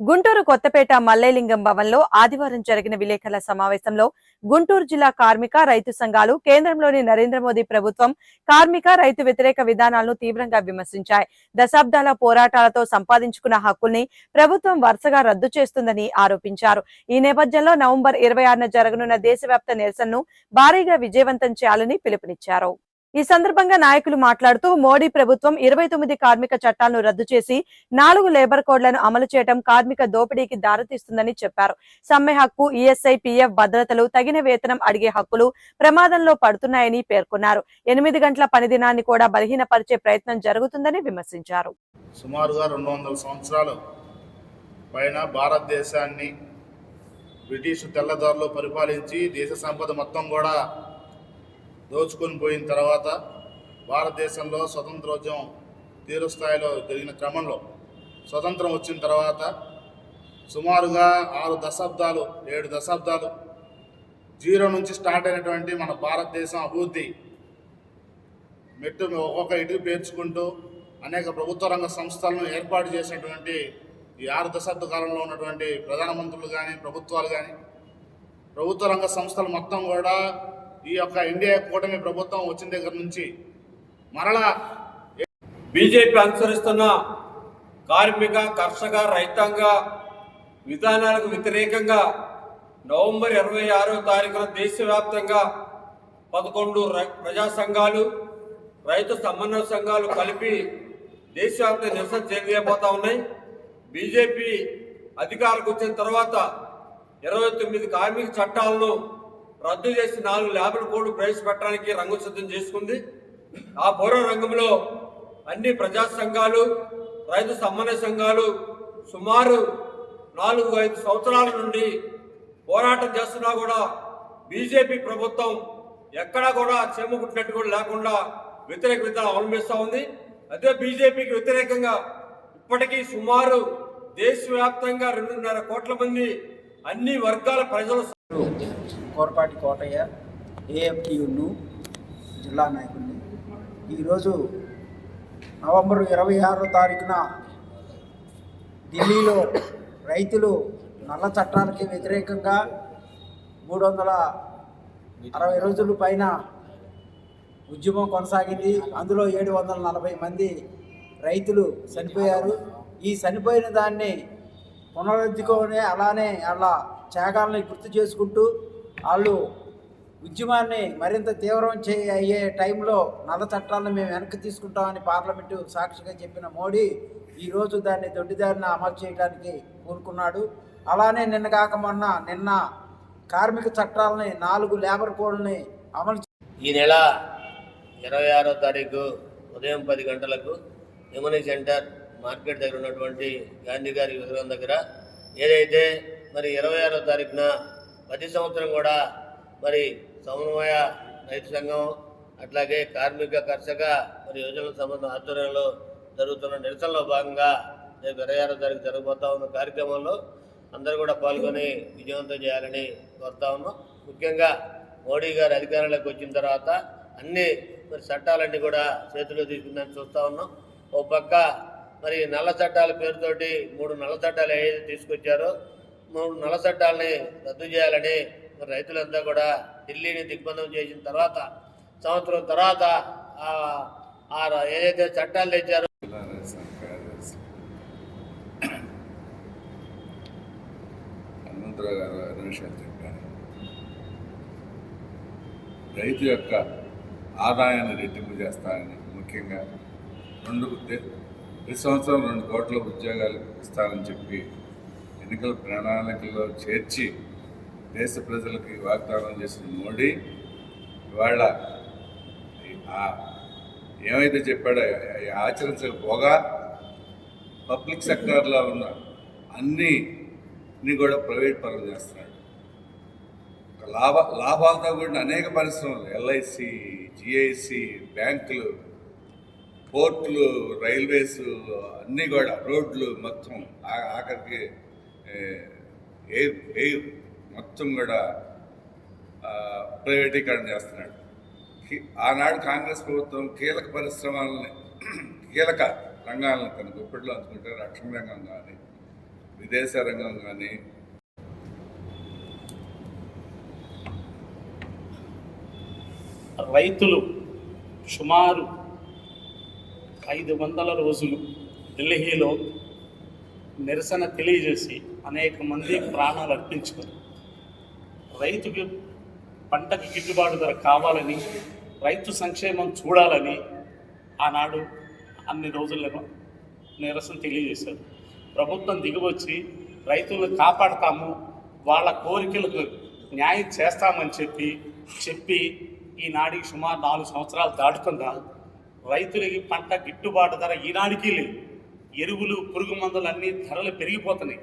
గుంటూరు కొత్తపేట మల్లేలింగం భవన్లో ఆదివారం జరిగిన విలేకరుల సమావేశంలో గుంటూరు జిల్లా కార్మిక రైతు సంఘాలు కేంద్రంలోని నరేంద్ర మోదీ ప్రభుత్వం కార్మిక రైతు వ్యతిరేక విధానాలను తీవ్రంగా విమర్శించాయి. దశాబ్దాల పోరాటాలతో సంపాదించుకున్న హక్కుల్ని ప్రభుత్వం వరుసగా రద్దు చేస్తుందని ఆరోపించారు. ఈ నేపథ్యంలో నవంబర్ ఇరవై ఆరున జరగనున్న దేశవ్యాప్త నిరసనను భారీగా విజయవంతం చేయాలని పిలుపునిచ్చారు. ఈ సందర్భంగా నాయకులు మాట్లాడుతూ మోడీ ప్రభుత్వం ఇరవై తొమ్మిది కార్మిక చట్టాలను రద్దు చేసి నాలుగు లేబర్ కోడ్లను అమలు చేయడం కార్మిక దోపిడీకి దారితీస్తుందని చెప్పారు. సమ్మె హక్కు ఈఎస్ఐ పిఎఫ్ భద్రతలు తగిన వేతనం అడిగే హక్కులు ప్రమాదంలో పడుతున్నాయని పేర్కొన్నారు. ఎనిమిది గంటల పని దినాన్ని కూడా బలహీనపరిచే ప్రయత్నం జరుగుతుందని విమర్శించారు. సుమారుగా రెండు వందల సంవత్సరాలు పైన భారతదేశాన్ని బ్రిటిష్ తెల్లదారులు పరిపాలించి దేశ సంపద మొత్తం కూడా దోచుకొని పోయిన తర్వాత భారతదేశంలో స్వతంత్రోద్యమం తీవ్రస్థాయిలో జరిగిన క్రమంలో స్వతంత్రం వచ్చిన తర్వాత సుమారుగా ఆరు దశాబ్దాలు ఏడు దశాబ్దాలు జీరో నుంచి స్టార్ట్ అయినటువంటి మన భారతదేశం అభివృద్ధి మెట్టు ఒక్కొక్క ఇటుకు పేర్చుకుంటూ అనేక ప్రభుత్వ రంగ సంస్థలను ఏర్పాటు చేసినటువంటి ఈ ఆరు దశాబ్ద కాలంలో ఉన్నటువంటి ప్రధానమంత్రులు కానీ ప్రభుత్వాలు కానీ ప్రభుత్వ రంగ సంస్థలు మొత్తం కూడా ఈ యొక్క ఇండియా కూటమి ప్రభుత్వం వచ్చిన దగ్గర నుంచి మరలా బీజేపీ అనుసరిస్తున్న కార్మిక కర్షక రైతాంగ విధానాలకు వ్యతిరేకంగా నవంబర్ ఇరవై ఆరో తారీఖున దేశవ్యాప్తంగా పదకొండు రై- ప్రజా సంఘాలు రైతు సమన్వయ సంఘాలు కలిపి దేశవ్యాప్త నిరసన చేయబోతా ఉన్నాయి. బీజేపీ అధికారులకు వచ్చిన తర్వాత ఇరవై తొమ్మిది కార్మిక చట్టాలను రద్దు చేసి నాలుగు ల్యాబ్ల బోర్డు ప్రవేశపెట్టడానికి రంగు సిద్ధం చేసుకుంది. ఆ పౌర రంగంలో అన్ని ప్రజా సంఘాలు రైతు సమన్వయ సంఘాలు సుమారు నాలుగు ఐదు సంవత్సరాల నుండి పోరాటం చేస్తున్నా కూడా బీజేపీ ప్రభుత్వం ఎక్కడా కూడా చేమకుట్టినట్టు కూడా లేకుండా వ్యతిరేక విధానం అవలంబిస్తూ ఉంది. అదే బీజేపీకి వ్యతిరేకంగా ఇప్పటికీ సుమారు దేశవ్యాప్తంగా రెండున్నర కోట్ల మంది అన్ని వర్గాల ప్రజలు కోరపాటి కోటయ్య ఏఎఫ్టియును జిల్లా నాయకుడిని. ఈరోజు నవంబర్ ఇరవై ఆరో తారీఖున ఢిల్లీలో రైతులు నల్ల చట్టానికి వ్యతిరేకంగా మూడు వందల అరవై రోజుల పైన ఉద్యమం కొనసాగింది. అందులో ఏడు వందల నలభై మంది రైతులు చనిపోయారు. ఈ చనిపోయిన దాన్ని పునరుద్ధుకొని అలానే అలా త్యాగాలని గుర్తు చేసుకుంటూ వాళ్ళు ఉద్యమాన్ని మరింత తీవ్రం చే అయ్యే టైంలో నల్ల చట్టాలను మేము వెనక్కి తీసుకుంటామని పార్లమెంటు సాక్షిగా చెప్పిన మోడీ ఈరోజు దాన్ని దొడ్డిదారిని అమలు చేయడానికి కోరుకున్నాడు. అలానే నిన్న కాక మొన్న నిన్న కార్మిక చట్టాలని నాలుగు లేబర్ కోడ్లని అమలు ఈ నెల ఇరవై ఆరో తారీఖు ఉదయం పది గంటలకు యముని సెంటర్ మార్కెట్ దగ్గర ఉన్నటువంటి గాంధీ గారి విగ్రహం దగ్గర ఏదైతే మరి ఇరవై ఆరో తారీఖున ప్రతి సంవత్సరం కూడా మరి సమన్వయ రైతు సంఘం అట్లాగే కార్మిక కర్షక మరి యోజనల సంబంధం ఆధ్వర్యంలో జరుగుతున్న నిరసనలో భాగంగా రేపు ఇరవై ఆరో తారీఖు జరగబోతా ఉన్న కార్యక్రమంలో అందరూ కూడా పాల్గొని విజయవంతం చేయాలని కోరుతా ఉన్నాం. ముఖ్యంగా మోడీ గారు అధికారంలోకి వచ్చిన తర్వాత అన్ని మరి చట్టాలన్నీ కూడా చేతిలో తీసుకుందని చూస్తూ ఉన్నాం. ఓ పక్క మరి నల్ల చట్టాల పేరుతోటి మూడు నల్ల చట్టాలు ఏదైతే తీసుకొచ్చారో మూడు నల్ల చట్టాలని రద్దు చేయాలని మరి రైతులంతా కూడా ఢిల్లీని దిగ్బంధం చేసిన తర్వాత సంవత్సరం తర్వాత ఏదైతే చట్టాలు తెచ్చారో హనుమంతరావు గారు రైతు యొక్క ఆదాయాన్ని రెట్టింపు చేస్తానని ముఖ్యంగా రెండు ప్రతి సంవత్సరం రెండు కోట్ల ఉద్యోగాలు ఇస్తానని చెప్పి ఎన్నికల ప్రణాళికల్లో చేర్చి దేశ ప్రజలకి వాగ్దానం చేసిన మోడీ ఇవాళ ఏమైతే చెప్పాడో ఆచరించకపోగా పబ్లిక్ సెక్టార్లో ఉన్న అన్ని కూడా ప్రైవేట్ పనులు చేస్తున్నాడు. లాభ లాభాలతో కూడిన అనేక పరిశ్రమలు ఎల్ఐసి జిఐసి బ్యాంకులు పోర్టులు రైల్వేస్ అన్నీ కూడా రోడ్లు మొత్తం ఆ- ఆఖరికి ఎయిర్ ఎయిర్ మొత్తం కూడా ప్రైవేటీకరణ చేస్తున్నాడు. ఆనాడు కాంగ్రెస్ ప్రభుత్వం కీలక పరిశ్రమలని కీలక రంగాలను తన గుప్పిట్లో అందుకుంటే రక్షణ రంగం కానీ విదేశ రంగం కానీ రైతులు సుమారు ఐదు వందల రోజులు ఢిల్లీలో నిరసన తెలియజేసి అనేక మంది ప్రాణాలు అర్పించుకుని రైతుకి పంటకి గిట్టుబాటు ధర కావాలని రైతు సంక్షేమం చూడాలని ఆనాడు అన్ని రోజులను నిరసన తెలియజేశారు. ప్రభుత్వం దిగివచ్చి రైతులను కాపాడతాము వాళ్ళ కోరికలకు న్యాయం చేస్తామని చెప్పి చెప్పి ఈనాడికి సుమారు నాలుగు సంవత్సరాలు దాటుతుందా రైతులకి పంట గిట్టుబాటు ధర ఈనాడికి లేదు. ఎరువులు పురుగు మందులు అన్నీ ధరలు పెరిగిపోతున్నాయి.